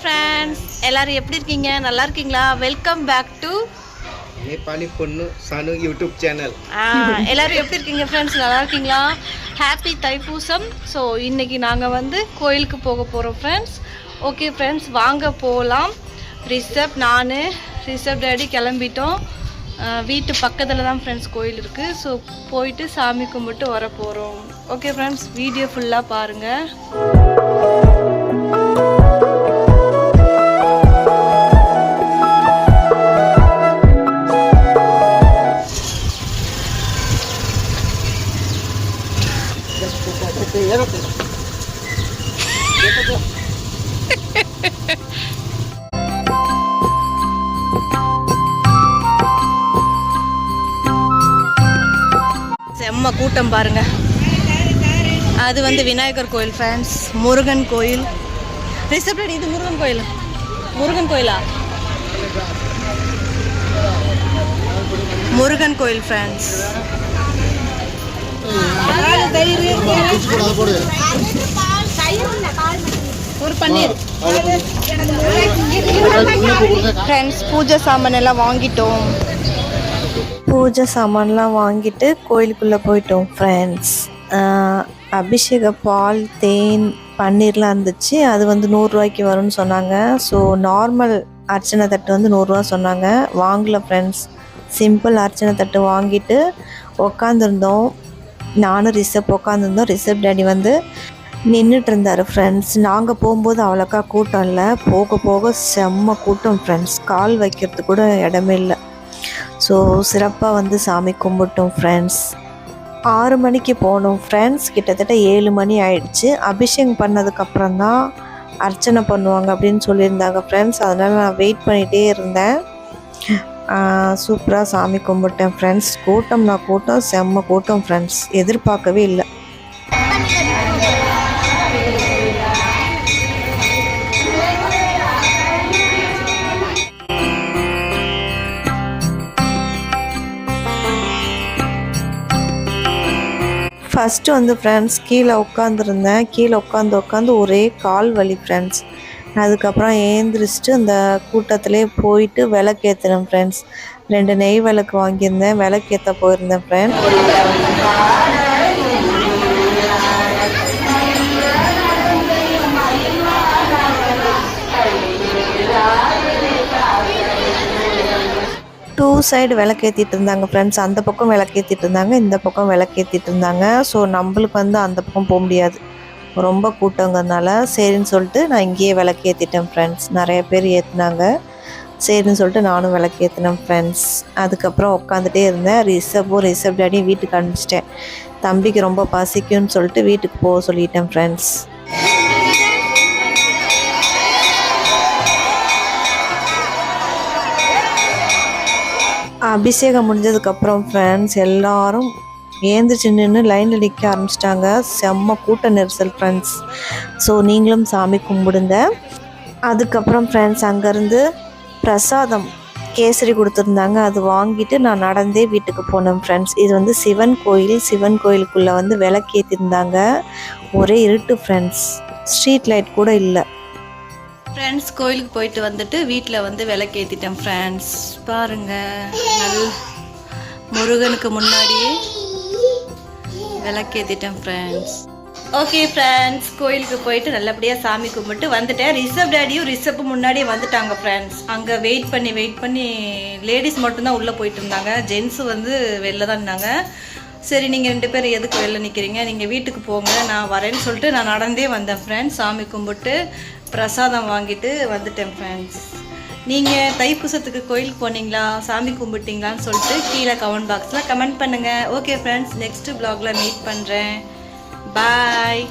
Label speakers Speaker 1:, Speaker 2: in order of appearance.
Speaker 1: friends எல்லாரும் எப்படி இருக்கீங்க நல்லா இருக்கீங்களா வெல்கம் பேக் டு
Speaker 2: நேபாளி பொண்ணு சனு யூடியூப் சேனல்
Speaker 1: எல்லாரும் எப்படி இருக்கீங்க ஃப்ரெண்ட்ஸ் நல்லா இருக்கீங்களா ஹாப்பி தைப்பூசம் ஸோ இன்றைக்கி நாங்கள் வந்து கோயிலுக்கு போக போகிறோம் ஃப்ரெண்ட்ஸ் ஓகே ஃப்ரெண்ட்ஸ் வாங்க போகலாம் ரிஷப் நான் ரிஷப் டேடி கிளம்பிட்டோம் வீட்டு பக்கத்தில் தான் ஃப்ரெண்ட்ஸ் கோயில் இருக்குது ஸோ போயிட்டு சாமி கும்பிட்டு வர போகிறோம் ஓகே ஃப்ரெண்ட்ஸ் வீடியோ ஃபுல்லாக பாருங்கள் செம்ம கூட்டம் பாருங்க அது வந்து விநாயகர் கோயில் ஃபேன்ஸ் முருகன் கோயில் ரிசப்டட் இது முருகன் கோயில் முருகன் கோயிலா முருகன் கோயில் ஃபேன்ஸ் ஃப்ரெண்ட்ஸ் பூஜை சாமான் எல்லாம் வாங்கிட்டோம் பூஜை சாமான்லாம் வாங்கிட்டு கோயிலுக்குள்ளே போயிட்டோம் ஃப்ரெண்ட்ஸ் அபிஷேக பால் தேன் பன்னீர்லாம் இருந்துச்சு அது வந்து நூறுரூவாய்க்கு வரும்னு சொன்னாங்க ஸோ நார்மல் அர்ச்சனை தட்டு வந்து நூறுரூவா சொன்னாங்க வாங்கல ஃப்ரெண்ட்ஸ் சிம்பிள் அர்ச்சனை தட்டு வாங்கிட்டு உக்காந்துருந்தோம் நானும் ரிஷப் உட்காந்துருந்தோம் ரிஷப் டேடி வந்து நின்றுட்டு இருந்தார் ஃப்ரெண்ட்ஸ் நாங்கள் போகும்போது அவ்வளோக்கா கூட்டம் இல்லை போக போக செம்ம கூட்டம் ஃப்ரெண்ட்ஸ் கால் வைக்கிறது கூட இடமே இல்லை ஸோ சிறப்பாக வந்து சாமி கும்பிட்டோம் ஃப்ரெண்ட்ஸ் ஆறு மணிக்கு போனோம் ஃப்ரெண்ட்ஸ் கிட்டத்தட்ட ஏழு மணி ஆயிடுச்சு அபிஷேகம் பண்ணதுக்கப்புறம் தான் அர்ச்சனை பண்ணுவாங்க அப்படின்னு சொல்லியிருந்தாங்க ஃப்ரெண்ட்ஸ் அதனால் நான் வெயிட் பண்ணிகிட்டே இருந்தேன் சூப்பராக சாமி கும்பிட்டேன் ஃப்ரெண்ட்ஸ் கூட்டம்னா கூட்டம் செம்ம கூட்டம் ஃப்ரெண்ட்ஸ் எதிர்பார்க்கவே இல்லை ஃபஸ்ட்டு வந்து ஃப்ரெண்ட்ஸ் கீழே உட்காந்துருந்தேன் கீழே உட்காந்து உட்காந்து ஒரே கால் வலி ஃப்ரெண்ட்ஸ் அதுக்கப்புறம் ஏந்திரிச்சிட்டு இந்த கூட்டத்திலே போயிட்டு விளக்கேற்றுனேன் ஃப்ரெண்ட்ஸ் ரெண்டு நெய் விளக்கு வாங்கியிருந்தேன் விளக்கேற்ற போயிருந்தேன் ஃப்ரெண்ட் டூ சைடு விளக்கேற்றிட்டு இருந்தாங்க ஃப்ரெண்ட்ஸ் அந்த பக்கம் விளக்கேற்றிட்டு இருந்தாங்க இந்த பக்கம் விளக்கேற்றிட்டு இருந்தாங்க ஸோ நம்மளுக்கு வந்து அந்த பக்கம் போக முடியாது ரொம்ப கூட்டங்கிறதுனால சரின்னு சொல்லிட்டு நான் இங்கேயே விளக்கு ஏற்றிட்டேன் ஃப்ரெண்ட்ஸ் நிறைய பேர் ஏற்றினாங்க சரின்னு சொல்லிட்டு நானும் விளக்கு ஏற்றினேன் ஃப்ரெண்ட்ஸ் அதுக்கப்புறம் உட்காந்துட்டே இருந்தேன் ரிசப்பும் ரிசப் டேடியும் வீட்டுக்கு அனுப்பிச்சிட்டேன் தம்பிக்கு ரொம்ப பசிக்கும்னு சொல்லிட்டு வீட்டுக்கு போக சொல்லிட்டேன் ஃப்ரெண்ட்ஸ் அபிஷேகம் முடிஞ்சதுக்கப்புறம் ஃப்ரெண்ட்ஸ் எல்லோரும் ஏந்திரிச்சு நின்று லைனில் நிற்க ஆரம்பிச்சிட்டாங்க செம்ம கூட்ட நெரிசல் ஃப்ரெண்ட்ஸ் ஸோ நீங்களும் சாமி கும்பிடுங்க அதுக்கப்புறம் ஃப்ரெண்ட்ஸ் அங்கேருந்து பிரசாதம் கேசரி கொடுத்துருந்தாங்க அது வாங்கிட்டு நான் நடந்தே வீட்டுக்கு போனேன் ஃப்ரெண்ட்ஸ் இது வந்து சிவன் கோயில் சிவன் கோயிலுக்குள்ளே வந்து விளக்கேற்றிருந்தாங்க ஒரே இருட்டு ஃப்ரெண்ட்ஸ் ஸ்ட்ரீட் லைட் கூட இல்லை ஃப்ரெண்ட்ஸ் கோயிலுக்கு போயிட்டு வந்துட்டு வீட்டில் வந்து விளக்கேற்றிட்டேன் ஃப்ரெண்ட்ஸ் பாருங்கள் நல் முருகனுக்கு முன்னாடியே விளக்கேத்திட்டேன் ஃப்ரெண்ட்ஸ் ஓகே ஃப்ரெண்ட்ஸ் கோயிலுக்கு போயிட்டு நல்லபடியாக சாமி கும்பிட்டு வந்துட்டேன் ரிஷப் டேடியும் ரிஷப் முன்னாடியே வந்துட்டாங்க ஃப்ரெண்ட்ஸ் அங்கே வெயிட் பண்ணி வெயிட் பண்ணி லேடிஸ் மட்டும்தான் உள்ளே போயிட்டு இருந்தாங்க ஜென்ஸ் வந்து வெளில தான் இருந்தாங்க சரி நீங்கள் ரெண்டு பேரும் எதுக்கு வெளில நிற்கிறீங்க நீங்கள் வீட்டுக்கு போங்க நான் வரேன்னு சொல்லிட்டு நான் நடந்தே வந்தேன் ஃப்ரெண்ட்ஸ் சாமி கும்பிட்டு பிரசாதம் வாங்கிட்டு வந்துட்டேன் ஃப்ரெண்ட்ஸ் நீங்கள் தைப்பூசத்துக்கு கோயிலுக்கு போனீங்களா சாமி கும்பிட்டீங்களான்னு சொல்லிட்டு கீழே கமெண்ட் பாக்ஸில் கமெண்ட் பண்ணுங்கள் ஓகே ஃப்ரெண்ட்ஸ் நெக்ஸ்ட்டு ப்ளாகில் மீட் பண்ணுறேன் பாய்